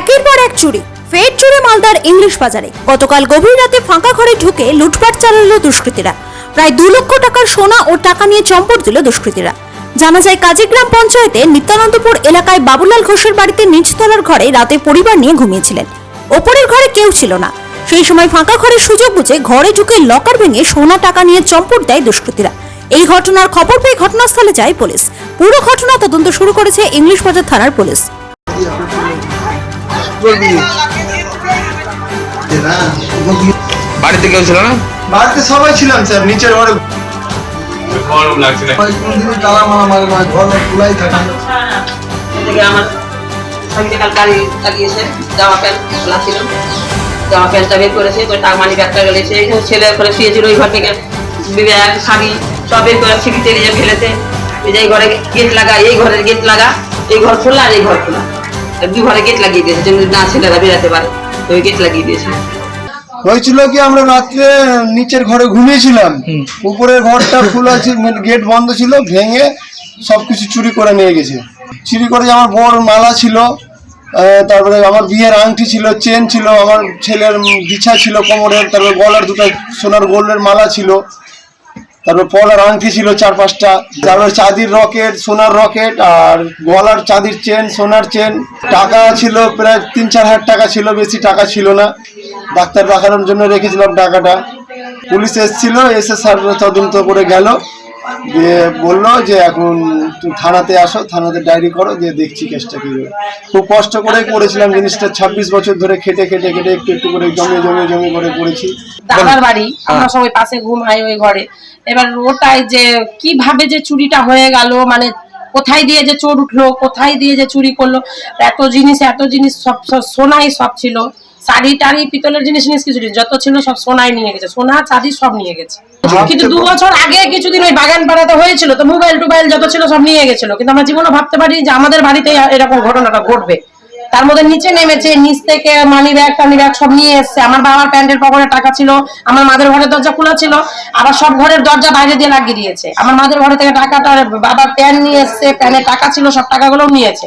একের পর এক চুরি, ফের চুরি মালদার ইংলিশ বাজারে। গতকাল গভীর রাতে ফাঁকা ঘরে ঢুকে লুটপাট চালালো দুষ্কৃতীরা। প্রায় দু লক্ষ টাকার সোনা ও টাকা নিয়ে চম্পট দিল দুষ্কৃতীরা। জানা যায়, কাজীগ্রাম পঞ্চায়েতে নিত্যানন্দপুর এলাকায় বাবুলাল ঘোষের বাড়িতে নিচতলার ঘরে রাতে পরিবার নিয়ে ঘুমিয়েছিলেন। ওপরের ঘরে কেউ ছিল না। সেই সময় ফাঁকা ঘরের সুযোগ বুঝে ঘরে ঢুকে লকার ভেঙে সোনা, টাকা নিয়ে চম্পট দেয় দুষ্কৃতীরা। এই ঘটনার খবর পেয়ে ঘটনাস্থলে যায় পুলিশ। পুরো ঘটনা তদন্ত শুরু করেছে ইংলিশ বাজার থানার পুলিশ। বাড়িতে কেউ ছিল না? বাড়িতে সবাই ছিলাম স্যার নিচের ঘরে। গরম লাগছে না কোনদিনই তালা মারা মারে না ঘর খোলাই থাকে। থেকে আমার সঙ্গে কাল গাড়ি লাগিয়েছে জামা প্যান্ট খোলা ছিল। জামা প্যান্টটা বের করেছে করে টাকা মানি ব্যাগটা গেলেছে ছেলে করে শুয়েছিল ওই ঘর থেকে। ব্যাগ শাড়ি সব বের করে সিঁড়িতে নিয়ে ফেলেছে। এই এই ঘরে গেট লাগা এই ঘরের গেট লাগা এই ঘর খোলা আর এই ঘর খোলা। দুই ঘরে গেট লাগিয়ে দিয়েছে যেন না ছেলেরা বেরাতে পারে তো গেট লাগিয়ে দিয়েছে হয়েছিল কি আমরা রাত্রে নিচের ঘরে ঘুমিয়েছিলাম। উপরের ঘরটা খোলা ছিল গেট বন্ধ ছিল ভেঙে সবকিছু চুরি করে নিয়ে গেছে। চুরি করে আমার বড় মালা ছিল তারপরে আমার বিয়ের আংটি ছিল চেন ছিল আমার ছেলের বিছা ছিল কোমরের তারপরে গলার দুটো সোনার গোল্ডের মালা ছিল। তারপর পলার আংটি ছিল চার পাঁচটা তারপর চাঁদির রকেট, সোনার রকেট আর গলার চাঁদির চেন, সোনার চেন। টাকা ছিল, প্রায় তিন, চার হাজার টাকা ছিল, বেশি টাকা ছিল না। ডাক্তার দেখানোর জন্য রেখেছিলাম টাকাটা। পুলিশ এসেছিল, এসে স্যার তদন্ত করে গেল। দিয়ে বলল যে এখন থানাতে আসো থানাতে ডায়েরি করো দিয়ে দেখছি কেসটা কি। খুব কষ্ট করে করেছিলাম জিনিসটা ছাব্বিশ বছর ধরে খেটে খেটে খেটে একটু একটু করে জমে জমে জমে করে করেছি। দাদার বাড়ি আমরা সবাই পাশে ঘুমাই ওই ঘরে। এবার ওটাই যে কীভাবে যে চুরিটা হয়ে গেল মানে কোথায় দিয়ে যে চোর উঠল কোথায় দিয়ে যে চুরি করল এত জিনিস এত জিনিস সব সোনাই সব ছিল। শাড়ি টাড়ি পিতলের জিনিস জিনিস কিছু। যত ছিল সব সোনাই নিয়ে গেছে। সোনা চাঁদি সব নিয়ে গেছে। কিন্তু দু বছর আগে কিছুদিন ওই বাগান পাড়াতে হয়েছিল তো মোবাইল টোবাইল যত ছিল সব নিয়ে গেছিল। কিন্তু আমরা জীবনে ভাবতে পারি যে আমাদের বাড়িতে এরকম ঘটনাটা ঘটবে। তার মধ্যে নিচে নেমেছে নিচ থেকে মানি ব্যাগ টানি ব্যাগ সব নিয়ে এসছে। আমার বাবার প্যান্টের পকেটে টাকা ছিল আমার মাদের ঘরের দরজা খোলা ছিল আবার সব ঘরের দরজা বাইরে দিয়ে লাগিয়ে দিয়েছে। আমার মাদের ঘরে থেকে টাকাটা বাবার প্যান নিয়ে এসছে প্যানে টাকা ছিল সব টাকাগুলো নিয়েছে।